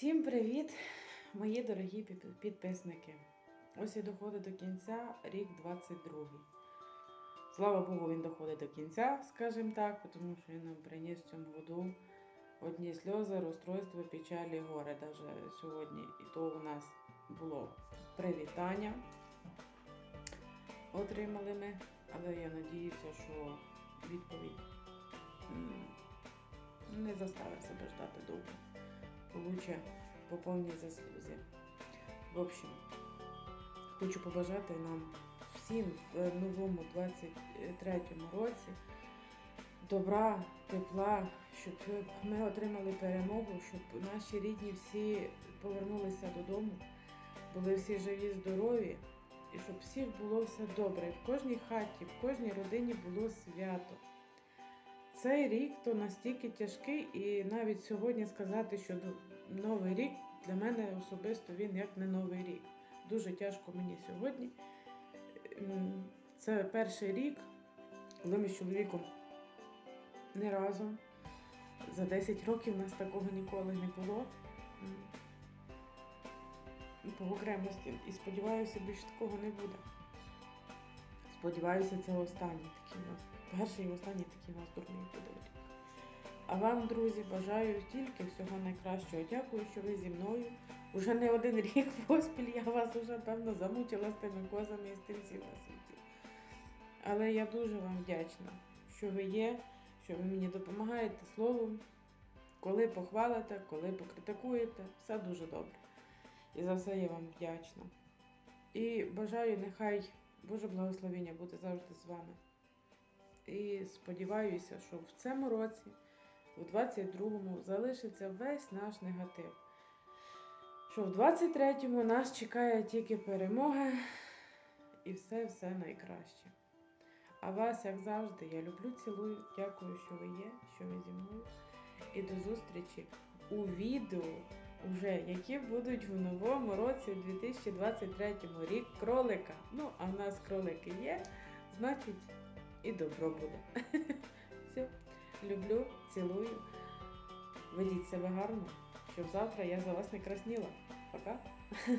Всім привіт, мої дорогі підписники. Ось і доходить до кінця рік 22. Слава Богу, він доходить до кінця, скажімо так, тому що він нам приніс цьому году одні сльози, розстройство, печалі, і горе. Даже сьогодні і то у нас було привітання. Отримали ми, але я надіюся, що відповідь не заставить себе ждати довго получе по повній заслузі. В общем, хочу побажати нам всім в новому 23-му році добра, тепла, щоб ми отримали перемогу, щоб наші рідні всі повернулися додому, були всі живі, здорові, і щоб всіх було все добре. В кожній хаті, в кожній родині було свято. Цей рік то настільки тяжкий, і навіть сьогодні сказати, що новий рік для мене особисто він як не новий рік. Дуже тяжко мені сьогодні. Це перший рік, коли ми з чоловіком не разом. За 10 років у нас такого ніколи не було. По окремості. І сподіваюся, більше такого не буде. Сподіваюся, це останній такий у нас. Перший і останній такий у нас дурний рік. А вам, друзі, бажаю тільки всього найкращого. Дякую, що ви зі мною. Уже не один рік поспіль я вас уже, певно, замучила з тими козами і всім на світі. Але я дуже вам вдячна, що ви є, що ви мені допомагаєте словом, коли похвалите, коли покритикуєте, все дуже добре. І за все я вам вдячна. І бажаю, нехай Боже благословення буде завжди з вами. І сподіваюся, що в цьому році, у 22-му, залишиться весь наш негатив. Що в 23-му нас чекає тільки перемога і все-все найкраще. А вас, як завжди, я люблю, цілую. Дякую, що ви є, що ви зі мною. І до зустрічі у відео, уже, які будуть в новому році, у 2023 рік кролика. Ну, а в нас кролики є, значить і добро буде. Все, люблю, цілую. Ведіть себе гарно, щоб завтра я за вас не красніла. Пока.